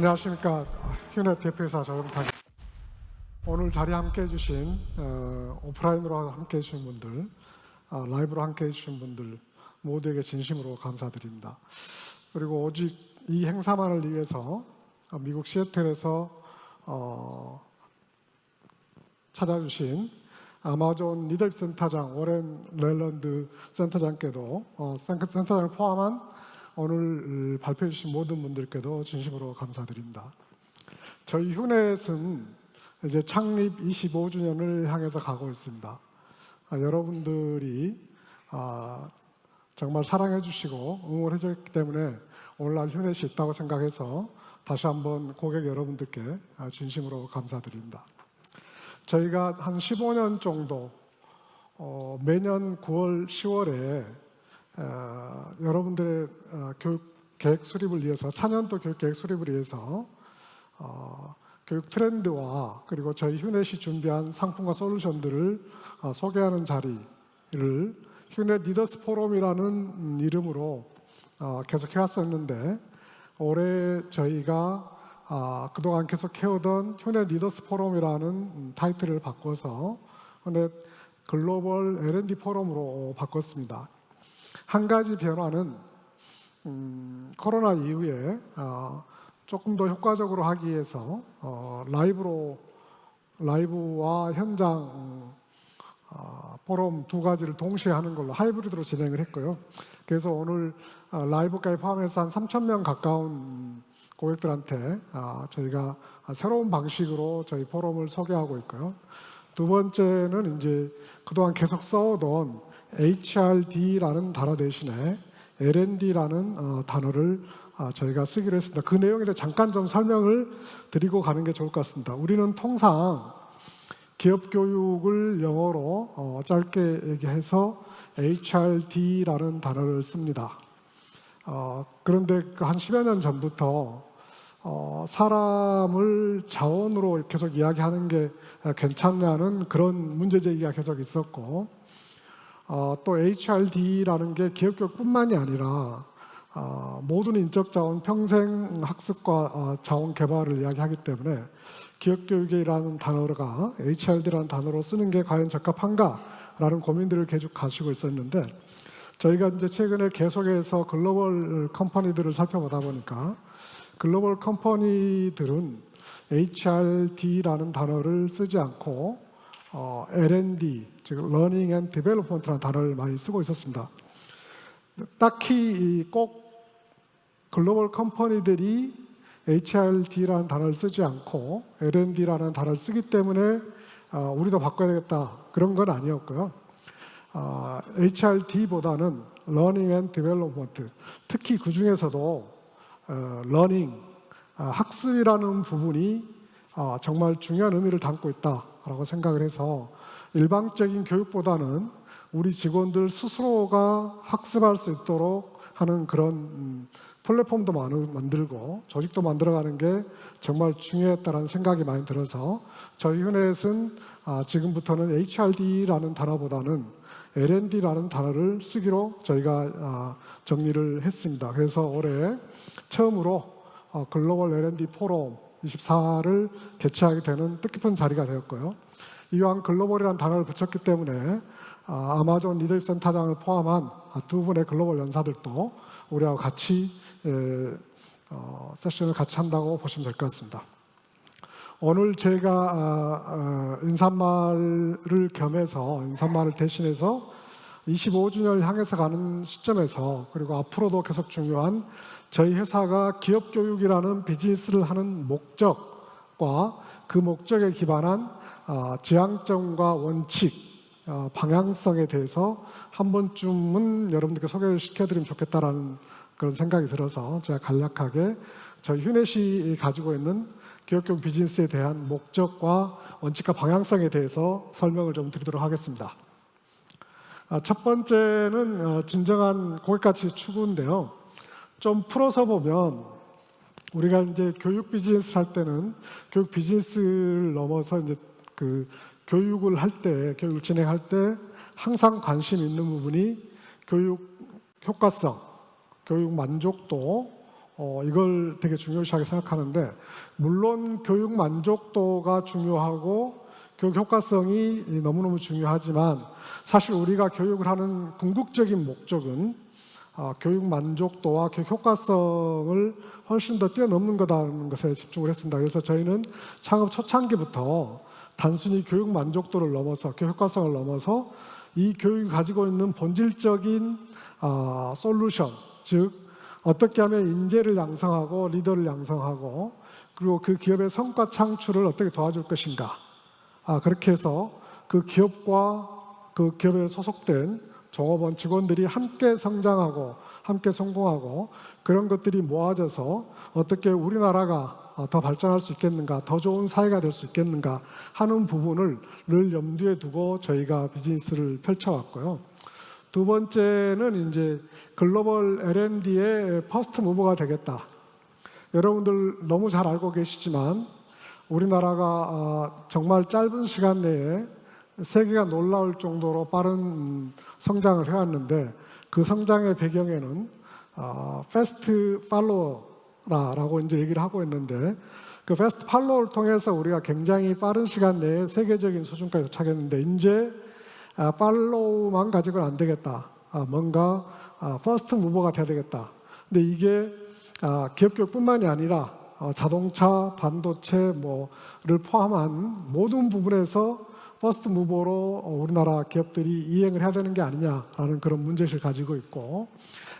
안녕하십니까. 휴넷 대표이사 조영탁 오늘 자리 함께 해주신 어, 오프라인으로 함께 해주신 분들 아, 라이브로 함께 해주신 분들 모두에게 진심으로 감사드립니다. 그리고 오직 이 행사만을 위해서 어, 미국 시애틀에서 어, 찾아주신 아마존 리더십 센터장 오렌 렐런드 센터장께도 어, 센- 센터장을 포함한 오늘 발표해 주신 모든 분들께도 진심으로 감사드립니다. 저희 휴넷은 이제 창립 25주년을 향해서 가고 있습니다. 아, 여러분들이 아, 정말 사랑해 주시고 응원해 주셨기 때문에 오늘날 휴넷이 있다고 생각해서 다시 한번 고객 여러분들께 아, 진심으로 감사드립니다. 저희가 한 15년 정도 어, 매년 9월, 10월에 어, 여러분들의 어, 교육 계획 수립을 위해서 차년도 교육 계획 수립을 위해서 어, 교육 트렌드와 그리고 저희 휴넷이 준비한 상품과 솔루션들을 어, 소개하는 자리를 휴넷 리더스 포럼이라는 음, 이름으로 어, 계속 해왔었는데 올해 저희가 아, 그동안 계속 해오던 휴넷 리더스 포럼이라는 음, 타이틀을 바꿔서 휴넷 글로벌 L&D 포럼으로 바꿨습니다. 한 가지 변화는 음, 코로나 이후에 어, 조금 더 효과적으로 하기 위해서 어, 라이브로 라이브와 현장 음, 어, 포럼 두 가지를 동시에 하는 걸로 하이브리드로 진행을 했고요. 그래서 오늘 어, 라이브까지 포함해서 한 3천 명 가까운 고객들한테 아, 저희가 새로운 방식으로 저희 포럼을 소개하고 있고요. 두 번째는 이제 그동안 계속 써오던 HRD라는 단어 대신에 L&D라는 어, 단어를 아, 저희가 쓰기로 했습니다. 그 내용에 대해 잠깐 좀 설명을 드리고 가는 게 좋을 것 같습니다. 우리는 통상 기업 교육을 영어로 어, 짧게 얘기해서 HRD라는 단어를 씁니다. 어, 그런데 그한 10여 년 전부터 어, 사람을 자원으로 계속 이야기하는 게 괜찮냐는 그런 문제 제기가 계속 있었고 어, 또 HRD라는 게 기업 교육뿐만이 아니라 어, 모든 인적 자원 평생 학습과 어, 자원 개발을 이야기하기 때문에 기업 교육이라는 단어가 HRD라는 단어로 쓰는 게 과연 적합한가라는 고민들을 계속 가지고 있었는데 저희가 이제 최근에 계속해서 글로벌 컴퍼니들을 살펴보다 보니까 글로벌 컴퍼니들은 HRD라는 단어를 쓰지 않고 어, L&D, 즉 Learning and Development라는 단어를 많이 쓰고 있었습니다. 딱히 이꼭 글로벌 컴퍼니들이 HRD라는 단어를 쓰지 않고 L&D라는 단어를 쓰기 때문에 어, 우리도 바꿔야 되겠다 그런 건 아니었고요. 어, HRD보다는 Learning and Development, 특히 그 중에서도 어, Learning, 아, 학습이라는 부분이 어, 정말 중요한 의미를 담고 있다 라고 생각을 해서 일방적인 교육보다는 우리 직원들 스스로가 학습할 수 있도록 하는 그런 음, 플랫폼도 만들고 조직도 만들어가는 게 정말 중요했다는 생각이 많이 들어서 저희 휴넷은 아, 지금부터는 HRD라는 단어보다는 L&D라는 단어를 쓰기로 저희가 아, 정리를 했습니다. 그래서 올해 처음으로 어, 글로벌 L&D 포럼 24를 개최하게 되는 뜻깊은 자리가 되었고요. 이왕 글로벌이라는 단어를 붙였기 때문에 아, 아마존 리더십 센터장을 포함한 아, 두 분의 글로벌 연사들도 우리하고 같이 에, 어, 세션을 같이 한다고 보시면 될 것 같습니다. 오늘 제가 아, 아, 인사말을 겸해서 인사말을 대신해서 25주년을 향해서 가는 시점에서 그리고 앞으로도 계속 중요한 저희 회사가 기업 교육이라는 비즈니스를 하는 목적과 그 목적에 기반한 아, 지향점과 원칙, 아, 방향성에 대해서 한 번쯤은 여러분들께 소개를 시켜드리면 좋겠다라는 그런 생각이 들어서 제가 간략하게 저희 휴넷이 가지고 있는 기업 교육 비즈니스에 대한 목적과 원칙과 방향성에 대해서 설명을 좀 드리도록 하겠습니다. 아, 첫 번째는 어, 진정한 고객가치 추구인데요. 좀 풀어서 보면 우리가 이제 교육 비즈니스 할 때는 교육 비즈니스를 넘어서 이제 그 교육을 할 때, 교육을 진행할 때 항상 관심 있는 부분이 교육 효과성, 교육 만족도, 어, 이걸 되게 중요시하게 생각하는데 물론 교육 만족도가 중요하고 교육 효과성이 너무너무 중요하지만 사실 우리가 교육을 하는 궁극적인 목적은 아, 교육 만족도와 교육 효과성을 훨씬 더 뛰어넘는 거다는 것에 집중을 했습니다. 그래서 저희는 창업 초창기부터 단순히 교육 만족도를 넘어서 교육 효과성을 넘어서 이 교육이 가지고 있는 본질적인 아, 솔루션, 즉 어떻게 하면 인재를 양성하고 리더를 양성하고 그리고 그 기업의 성과 창출을 어떻게 도와줄 것인가. 아, 그렇게 해서 그 기업과 그 기업에 소속된 종업원 직원들이 함께 성장하고 함께 성공하고 그런 것들이 모아져서 어떻게 우리나라가 어, 더 발전할 수 있겠는가, 더 좋은 사회가 될 수 있겠는가 하는 부분을 늘 염두에 두고 저희가 비즈니스를 펼쳐왔고요. 두 번째는 이제 글로벌 L&D의 퍼스트 무버가 되겠다. 여러분들 너무 잘 알고 계시지만 우리나라가 아, 정말 짧은 시간 내에 세계가 놀라울 정도로 빠른 음, 성장을 해왔는데 그 성장의 배경에는 패스트 팔로워라고 이제 얘기를 하고 있는데 그 패스트 팔로우를 통해서 우리가 굉장히 빠른 시간 내에 세계적인 수준까지 도착했는데 이제 아, 팔로우만 가지고는 안 되겠다. 아, 뭔가 아, 퍼스트 무버가 돼야 되겠다. 근데 이게 아, 기업 교육뿐만이 아니라 어, 자동차, 반도체 뭐를 포함한 모든 부분에서 퍼스트 무버로 어, 우리나라 기업들이 이행을 해야 되는 게 아니냐라는 그런 문제의식을 가지고 있고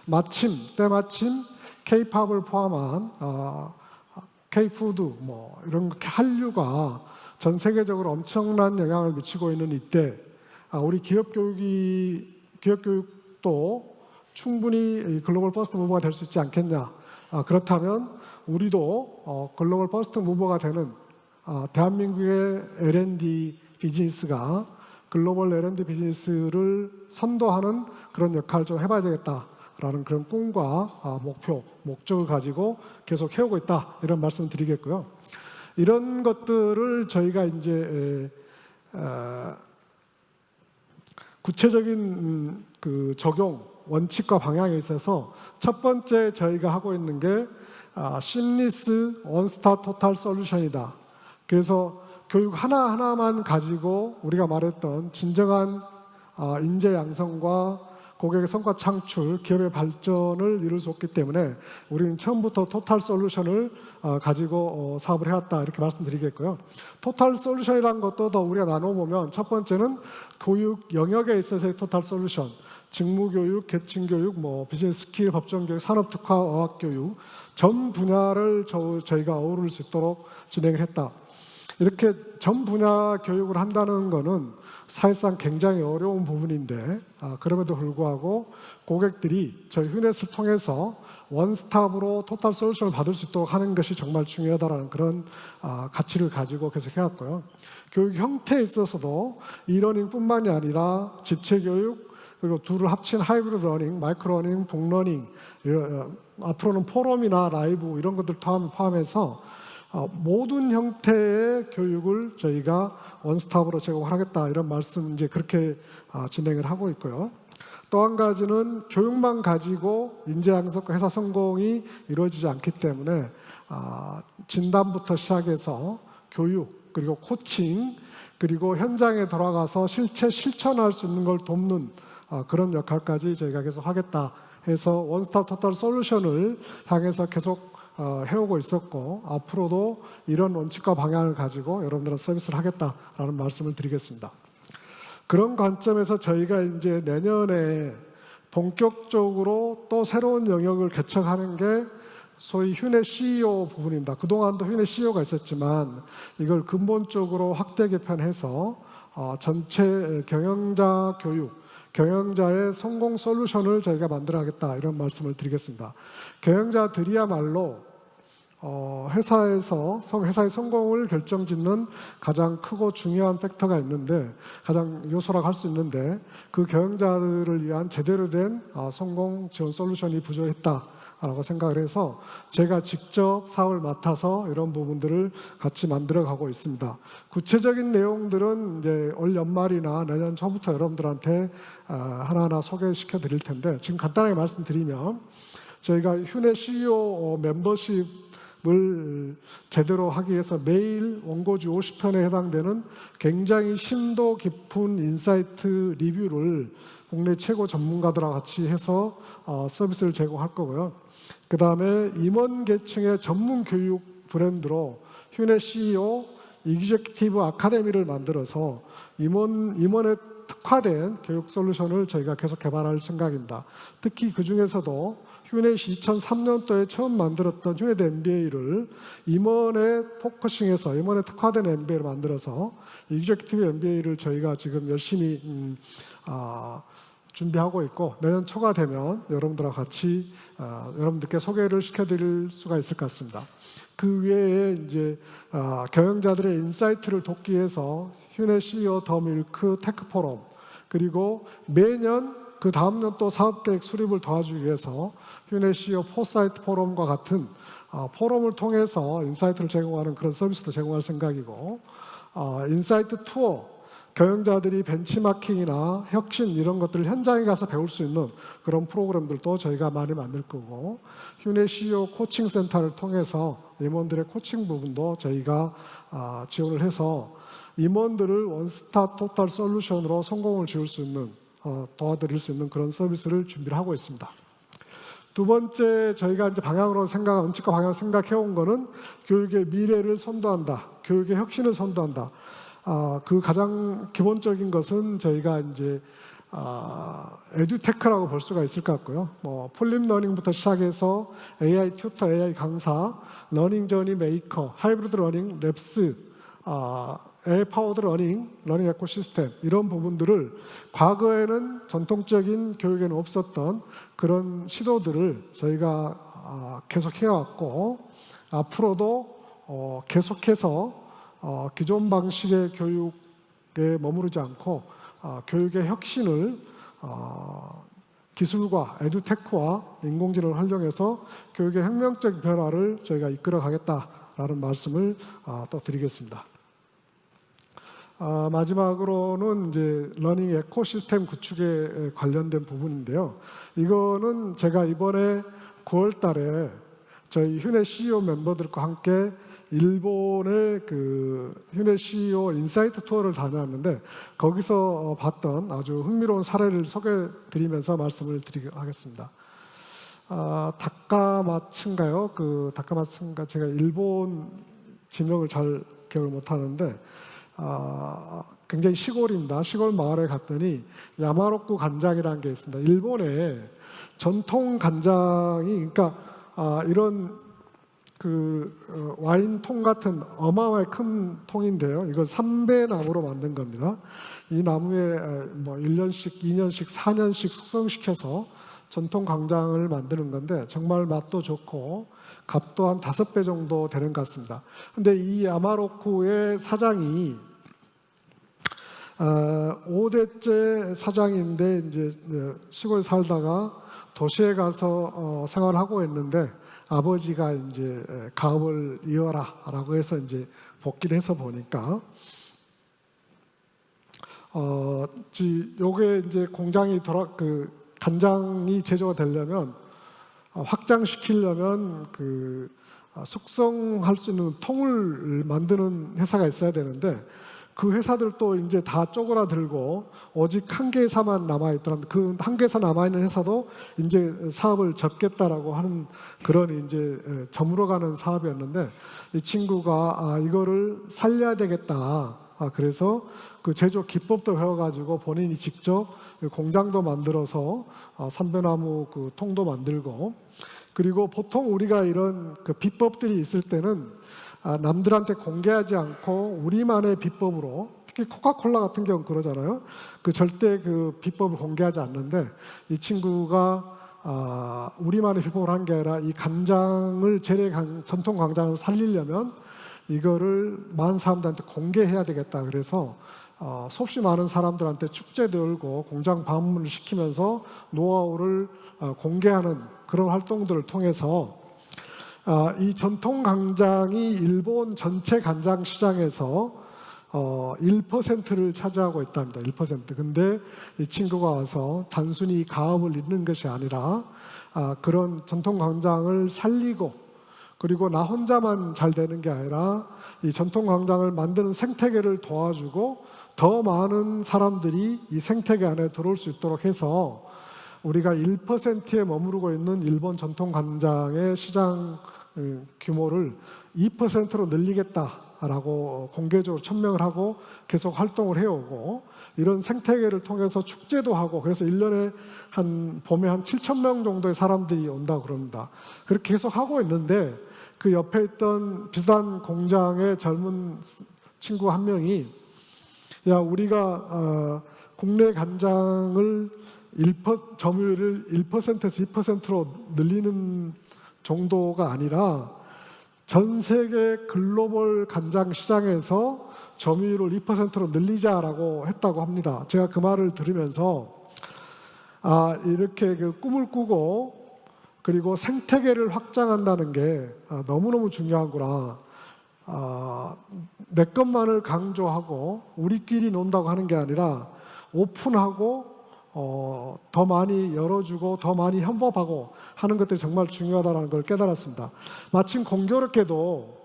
마침 때마침 K-팝을 포함한 어, K-푸드 뭐 이런 한류가 전 세계적으로 엄청난 영향을 미치고 있는 이때 아, 우리 기업 교육이 기업 교육도 충분히 이 글로벌 퍼스트 무버가 될 수 있지 않겠냐? 아, 그렇다면 우리도 어, 글로벌 퍼스트 무버가 되는 아, 대한민국의 L&D 비즈니스가 글로벌 L&D 비즈니스를 선도하는 그런 역할을 좀 해봐야 되겠다라는 그런 꿈과 아, 목표, 목적을 가지고 계속 해오고 있다 이런 말씀을 드리겠고요. 이런 것들을 저희가 이제 구체적인 음, 그 적용 원칙과 방향에 있어서 첫 번째 저희가 하고 있는 게 아, 심리스 원스타 토탈 솔루션이다. 그래서 교육 하나 하나만 가지고 우리가 말했던 진정한 아, 인재 양성과 고객의 성과 창출, 기업의 발전을 이룰 수 없기 때문에 우리는 처음부터 토탈 솔루션을 어, 가지고 어, 사업을 해왔다 이렇게 말씀드리겠고요. 토탈 솔루션이라는 것도 더 우리가 나눠보면 첫 번째는 교육 영역에 있어서의 토탈 솔루션, 직무교육, 계층교육, 뭐 비즈니스 스킬, 법정교육, 산업특화, 어학교육 전 분야를 저, 저희가 어우를 수 있도록 진행을 했다. 이렇게 전 분야 교육을 한다는 것은 사실상 굉장히 어려운 부분인데 아, 그럼에도 불구하고 고객들이 저희 휴넷을 통해서 원스톱으로 토탈 솔루션을 받을 수 있도록 하는 것이 정말 중요하다는 그런 아, 가치를 가지고 계속 해왔고요. 교육 형태에 있어서도 이러닝뿐만이 아니라 집체 교육 그리고 둘을 합친 하이브리드 러닝, 마이크로 러닝, 이런, 어, 앞으로는 포럼이나 라이브 이런 것들 포함해서 어, 모든 형태의 교육을 저희가 원스톱으로 제공하겠다 이런 말씀 이제 그렇게 아, 진행을 하고 있고요. 또 한 가지는 교육만 가지고 인재 양성과 회사 성공이 이루어지지 않기 때문에 아, 진단부터 시작해서 교육 그리고 코칭 그리고 현장에 돌아가서 실체 실천할 수 있는 걸 돕는 아, 그런 역할까지 저희가 계속 하겠다 해서 원스톱 토탈 솔루션을 향해서 계속 어, 해오고 있었고 앞으로도 이런 원칙과 방향을 가지고 여러분들한 서비스를 하겠다라는 말씀을 드리겠습니다. 그런 관점에서 저희가 이제 내년에 본격적으로 또 새로운 영역을 개척하는 게 소위 휴넷 CEO 부분입니다. 그동안도 휴넷 CEO가 있었지만 이걸 근본적으로 확대 개편해서 어, 전체 경영자 교육, 경영자의 성공 솔루션을 저희가 만들어야겠다 이런 말씀을 드리겠습니다. 경영자들이야말로 어, 회사에서 회사의 성공을 결정짓는 가장 크고 중요한 팩터가 있는데 가장 요소라고 할 수 있는데 그 경영자들을 위한 제대로 된 어, 성공 지원 솔루션이 부족했다 라고 생각을 해서 제가 직접 사업을 맡아서 이런 부분들을 같이 만들어 가고 있습니다. 구체적인 내용들은 이제 올 연말이나 내년 초부터 여러분들한테 아, 하나하나 소개시켜 드릴 텐데 지금 간단하게 말씀드리면 저희가 휴내 CEO 멤버십을 제대로 하기 위해서 매일 원고지 50편에 해당되는 굉장히 심도 깊은 인사이트 리뷰를 국내 최고 전문가들과 같이 해서 어, 서비스를 제공할 거고요. 그 다음에 임원 계층의 전문 교육 브랜드로 휴내 CEO 이그제큐티브 아카데미를 만들어서 임원 임원에 특화된 교육 솔루션을 저희가 계속 개발할 생각입니다. 특히 그 중에서도 휴넷이 2003년도에 처음 만들었던 휴넷 MBA를 임원에 포커싱해서 임원에 특화된 MBA를 만들어서 이그제큐티브 MBA를 저희가 지금 열심히 음, 아, 준비하고 있고 내년 초가 되면 여러분들과 같이 아, 여러분들께 소개를 시켜드릴 수가 있을 것 같습니다. 그 외에 이제 아, 경영자들의 인사이트를 돕기 위해서 휴넷 CEO 더 밀크 테크 포럼 그리고 매년 그 다음 년 또 사업 계획 수립을 도와주기 위해서 휴넷 CEO 포사이트 포럼과 같은 아, 포럼을 통해서 인사이트를 제공하는 그런 서비스도 제공할 생각이고 아, 인사이트 투어 경영자들이 벤치마킹이나 혁신 이런 것들을 현장에 가서 배울 수 있는 그런 프로그램들도 저희가 많이 만들 거고 휴넷 CEO 코칭 센터를 통해서 임원들의 코칭 부분도 저희가 아, 지원을 해서 임원들을 원스타 토탈 솔루션으로 성공을 지을 수 있는 어, 도와드릴 수 있는 그런 서비스를 준비를 하고 있습니다. 두 번째 저희가 이제 방향으로 생각, 원칙과 방향을 생각해 온 거는 교육의 미래를 선도한다. 교육의 혁신을 선도한다. 아, 그 가장 기본적인 것은 저희가 이제 아, 에듀테크라고 볼 수가 있을 것 같고요. 뭐 폴립 러닝부터 시작해서 AI 튜터, AI 강사, 러닝 저니 메이커, 하이브리드 러닝, 랩스, 아, AI 파워드 러닝, 러닝 에코시스템 이런 부분들을 과거에는 전통적인 교육에는 없었던 그런 시도들을 저희가 아, 계속 해 왔고 앞으로도 어, 계속해서 어, 기존 방식의 교육에 머무르지 않고 어, 교육의 혁신을 어, 기술과 에듀테크와 인공지능을 활용해서 교육의 혁명적 변화를 저희가 이끌어 가겠다라는 말씀을 아, 또 드리겠습니다. 아, 마지막으로는 이제 러닝 에코시스템 구축에 관련된 부분인데요. 이거는 제가 이번에 9월 달에 저희 휴넷 CEO 멤버들과 함께 일본의 그 휴넷 CEO 인사이트 투어를 다녀왔는데 거기서 어, 봤던 아주 흥미로운 사례를 소개해 드리면서 말씀을 드리겠습니다. 아, 다카마츠인가요? 그 다카마츠인가 제가 일본 지명을 잘 기억을 못 하는데 아, 굉장히 시골입니다. 시골 마을에 갔더니 야마로쿠 간장이라는 게 있습니다. 일본에 전통 간장이 그러니까 아, 이런 그 어, 와인 통 같은 어마어마하게 큰 통인데요. 이걸 삼배 나무로 만든 겁니다. 이 나무에 에, 뭐 1년씩, 2년씩, 4년씩 숙성시켜서 전통 광장을 만드는 건데 정말 맛도 좋고 값도 한 다섯 배 정도 되는 것 같습니다. 근데 이 아마로쿠의 사장이 어, 5대째 사장인데 이제 어, 시골 살다가 도시에 가서 어, 생활하고 있는데 아버지가 이제 에, 가업을 이어라라고 해서 이제 복귀를 해서 보니까 어, 지- 요게 이제 공장이 돌아 그 간장이 제조가 되려면 어, 확장시키려면 그 아, 숙성할 수 있는 통을 만드는 회사가 있어야 되는데 그 회사들도 이제 다 쪼그라들고 오직 한개 회사만 남아 있더라면 그 한 개 회사 남아 있는 회사도 이제 사업을 접겠다라고 하는 그런 이제 에, 저물어가는 사업이었는데 이 친구가 아 이거를 살려야 되겠다. 아 그래서 그 제조 기법도 배워가지고 본인이 직접 그 공장도 만들어서 아, 삼배나무 그 통도 만들고 그리고 보통 우리가 이런 그 비법들이 있을 때는 아, 남들한테 공개하지 않고 우리만의 비법으로 특히 코카콜라 같은 경우 그러잖아요. 그 절대 그 비법을 공개하지 않는데 이 친구가 아, 우리만의 비법을 한 게 아니라 이 간장을 재래 간, 전통 광장을 살리려면 이거를 많은 사람들한테 공개해야 되겠다. 그래서 어, 수없이 많은 사람들한테 축제도 열고 공장 방문을 시키면서 노하우를 어, 공개하는 그런 활동들을 통해서 아, 이 전통 간장이 일본 전체 간장 시장에서 어, 1%를 차지하고 있답니다. 1%. 근데 이 친구가 와서 단순히 가업을 잇는 것이 아니라 아, 그런 전통 광장을 살리고 그리고 나 혼자만 잘 되는 게 아니라 이 전통 광장을 만드는 생태계를 도와주고 더 많은 사람들이 이 생태계 안에 들어올 수 있도록 해서 우리가 1%에 머무르고 있는 일본 전통 광장의 시장 음, 규모를 2%로 늘리겠다라고 공개적으로 천명을 하고 계속 활동을 해오고 이런 생태계를 통해서 축제도 하고 그래서 1년에 한 봄에 한 7천 명 정도의 사람들이 온다 그럽니다. 그렇게 계속 하고 있는데 그 옆에 있던 비슷한 공장의 젊은 친구 한 명이 야 우리가 어, 국내 간장을 1% 점유율을 1%에서 2%로 늘리는 정도가 아니라 전 세계 글로벌 간장 시장에서 점유율을 2%로 늘리자라고 했다고 합니다. 제가 그 말을 들으면서 아 이렇게 그 꿈을 꾸고 그리고 생태계를 확장한다는 게 아, 너무너무 중요하구나. 아, 내 것만을 강조하고 우리끼리 논다고 하는 게 아니라 오픈하고 어, 더 많이 열어주고 더 많이 협업하고 하는 것들이 정말 중요하다는 걸 깨달았습니다. 마침 공교롭게도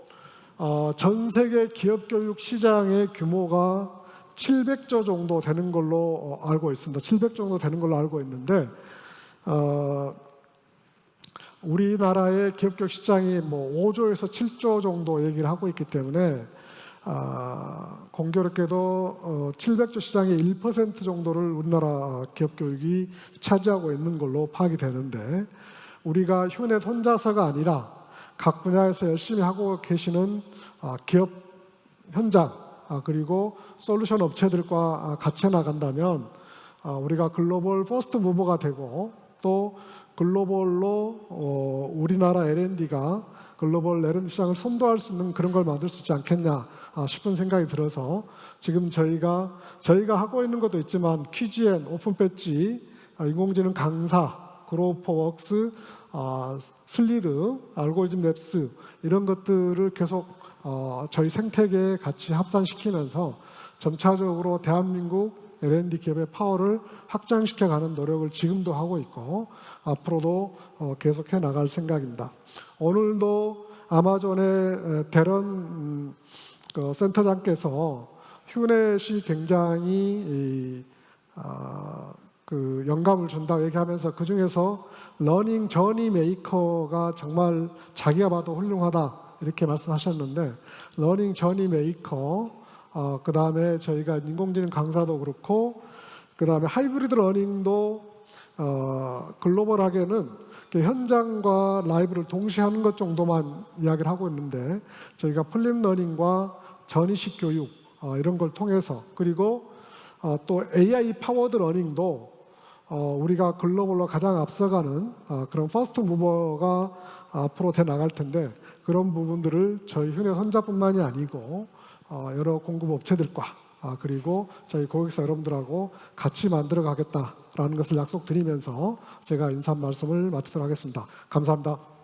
어, 전 세계 기업 교육 시장의 규모가 700조 정도 되는 걸로 어, 알고 있습니다. 700 정도 되는 걸로 알고 있는데 어, 우리나라의 기업 교육 시장이 뭐 5조에서 7조 정도 얘기를 하고 있기 때문에 아, 공교롭게도 어, 700조 시장의 1% 정도를 우리나라 기업 교육이 차지하고 있는 걸로 파악이 되는데 우리가 휴넷 혼자서가 아니라 각 분야에서 열심히 하고 계시는 아, 기업 현장 아, 그리고 솔루션 업체들과 아, 같이 나간다면 아, 우리가 글로벌 퍼스트 무버가 되고 또 글로벌로 어, 우리나라 L&D가 글로벌 L&D 시장을 선도할 수 있는 그런 걸 만들 수 있지 않겠냐. 아, 싶은 생각이 들어서 지금 저희가 저희가 하고 있는 것도 있지만 QGN, 오픈 배지, 아, 인공지능 강사, 그로퍼웍스, 아, 슬리드, 알고리즘 랩스 이런 것들을 계속 어, 저희 생태계에 같이 합산시키면서 점차적으로 대한민국 L&D 기업의 파워를 확장시켜 가는 노력을 지금도 하고 있고 앞으로도 어, 계속해 나갈 생각입니다. 오늘도 아마존의 에, 대런 음, 그 센터장께서 휴넷이 굉장히 이, 아, 그 영감을 준다고 얘기하면서 그 중에서 러닝 저니 메이커가 정말 자기가 봐도 훌륭하다 이렇게 말씀하셨는데 러닝 저니 메이커 어, 그 다음에 저희가 인공지능 강사도 그렇고 그 다음에 하이브리드 러닝도 어, 글로벌하게는 현장과 라이브를 동시에 하는 것 정도만 이야기를 하고 있는데 저희가 플립 러닝과 전이식 교육 어, 이런 걸 통해서 그리고 어, 또 AI 파워드 러닝도 어, 우리가 글로벌로 가장 앞서가는 어, 그런 퍼스트 무버가 앞으로 돼 나갈 텐데 그런 부분들을 저희 휴넷 혼자뿐만이 아니고 어, 여러 공급 업체들과 아, 그리고 저희 고객사 여러분들하고 같이 만들어 가겠다라는 것을 약속드리면서 제가 인사 말씀을 마치도록 하겠습니다. 감사합니다.